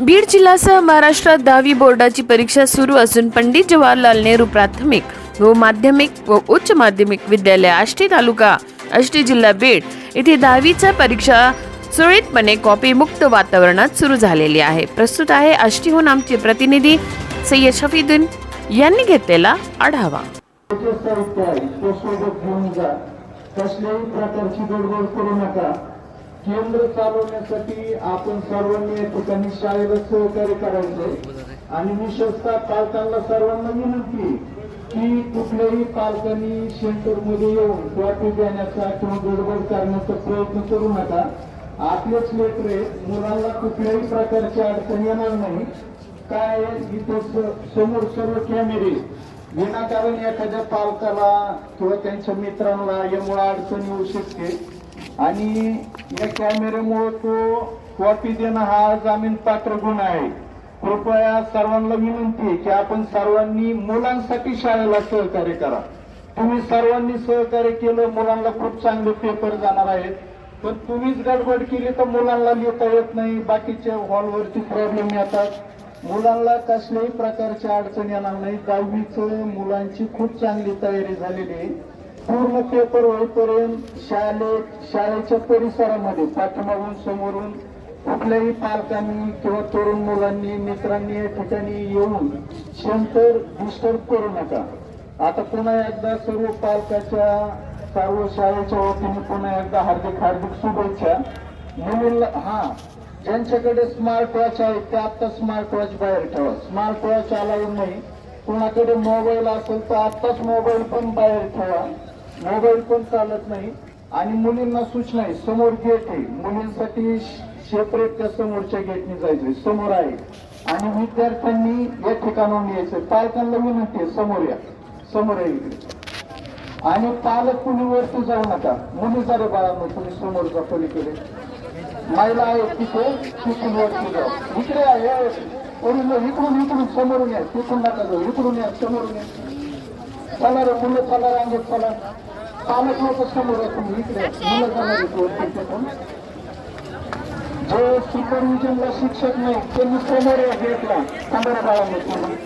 बीड जिल्ह्यासह महाराष्ट्रात दहावी बोर्डाची परीक्षा सुरू असून पंडित जवाहरलाल नेहरू प्राथमिक व माध्यमिक व उच्च माध्यमिक विद्यालय आष्टी तालुका आष्टी जिल्हा बीड. येथे दहावीच्या परीक्षा सुरळीतपणे कॉपीमुक्त वातावरणात सुरू झालेली आहे. प्रस्तुत आहे आष्टीहून आमचे प्रतिनिधी सय्यद शफीदुन यांनी घेतलेला आढावा. कसल्याही प्रकारची गडबड करू नका. केंद्र चालवण्यासाठी आपण सर्वांनी या ठिकाणी शाळेला सहकार्य करायचंय. आणि विशेषतः पालकांना सर्वांना विनंती की कुठल्याही पालकांनी सेंटरमध्ये येऊन ट्रॉफी देण्याचा किंवा गडबड करण्याचा प्रयत्न करू नका. आपलेच लेकर मुलांना कुठल्याही प्रकारची अडचण येणार नाही. काय इथं समोर सर्व कॅमेरे विनाकारण एखाद्या पालकाला किंवा त्यांच्या मित्रांना यामुळे अडचण येऊ शकते. आणि या कॅमेऱ्यामुळे तो कॉपी देणं हा जामीन पात्र गुन्हा आहे. कृपया सर्वांना विनंती आहे की आपण सर्वांनी मुलांसाठी शाळेला सहकार्य करा. तुम्ही सर्वांनी सहकार्य केलं मुलांना खूप चांगले पेपर जाणार आहेत. पण तुम्हीच गडबड केली तर मुलांना लिहिता येत नाही. बाकीच्या हॉलवरती प्रॉब्लेम येतात. मुलांना कसल्याही प्रकारची अडचण येणार नाही. दहावीच मुलांची खूप चांगली तयारी झालेली आहे. पूर्ण पेपर होईपर्यंत शाळे शाळेच्या परिसरामध्ये पाठीमागून समोरून कुठल्याही पालकांनी किंवा तरुण मुलांनी मित्रांनी या ठिकाणी येऊन शंकर डिस्टर्ब करू नका. आता पुन्हा एकदा सर्व पालकाच्या सर्व शाळेच्या वतीने पुन्हा एकदा हार्दिक हार्दिक शुभेच्छा. मुलींना हा ज्यांच्याकडे स्मार्ट वॉच आहे ते आता स्मार्ट वॉच बाहेर ठेवा. स्मार्ट वॉच अलाउड नाही. कोणाकडे मोबाईल असेल तर आत्ताच मोबाईल पण बाहेर ठेवा. मोबाईल पण चालत नाही आणि मुलींना सूचना आहे समोर गेट आहे. मुलींसाठी सेपरेट त्या समोरच्या गेटने जायचंय समोर आहे. आणि विद्यार्थ्यांनी या ठिकाणाहून यायचं पालकांना विनंती आहे समोर या. समोर या इकडे. आणि पालक कुणी वरती जाऊ नका. मुली जरा बाळांना तुम्ही समोर जा पलीकडे. महिला आहेत तिथे तिथून वरती जाऊ. इकडे आहे इकडून इकडून समोरून या. तिथून नका जाऊ. इकडून या समोरून या. चला रे मुलं चला रांगेत चला पालक लोक समोर आहे तुम्ही इकडे या. मुलं जाणार आहेत वरती तिथून जे सुपरविजनला शिक्षक नाही त्यांनी समोर या गेटला समोर बाळांनो तुम्ही